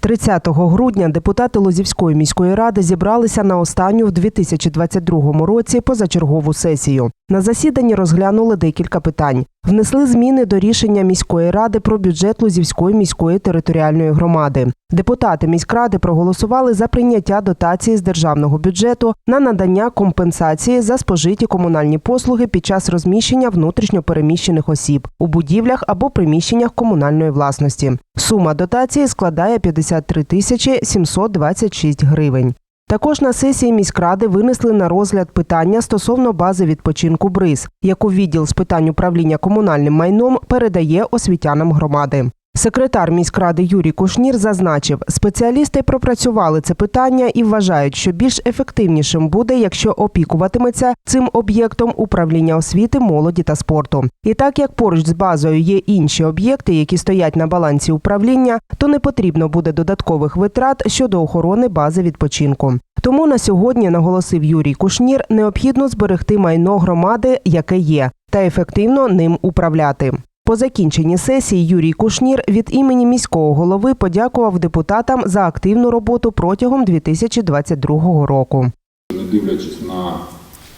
30 грудня депутати Лозівської міської ради зібралися на останню в 2022 році позачергову сесію. На засіданні розглянули декілька питань. Внесли зміни до рішення міської ради про бюджет Лозівської міської територіальної громади. Депутати міськради проголосували за прийняття дотації з державного бюджету на надання компенсації за спожиті комунальні послуги під час розміщення внутрішньо переміщених осіб у будівлях або приміщеннях комунальної власності. Сума дотації складає 53 тисячі 726 гривень. Також на сесії міськради винесли на розгляд питання стосовно бази відпочинку БРИЗ, яку відділ з питань управління комунальним майном передає освітянам громади. Секретар міськради Юрій Кушнір зазначив, спеціалісти пропрацювали це питання і вважають, що більш ефективнішим буде, якщо опікуватиметься цим об'єктом управління освіти, молоді та спорту. І так як поруч з базою є інші об'єкти, які стоять на балансі управління, то не потрібно буде додаткових витрат щодо охорони бази відпочинку. Тому на сьогодні, наголосив Юрій Кушнір, необхідно зберегти майно громади, яке є, та ефективно ним управляти. По закінченні сесії Юрій Кушнір від імені міського голови подякував депутатам за активну роботу протягом 2022 року. Не дивлячись на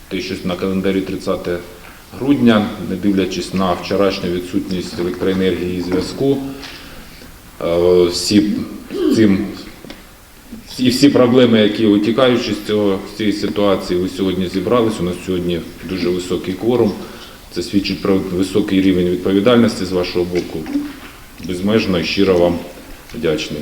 те, що на календарі 30 грудня, не дивлячись на вчорашню відсутність електроенергії і зв'язку, е, всі цим і всі проблеми, які витікаючи з цього з цієї ситуації, ви сьогодні зібрались. У нас сьогодні дуже високий кворум. Це свідчить про високий рівень відповідальності з вашого боку. Безмежно і щиро вам вдячний.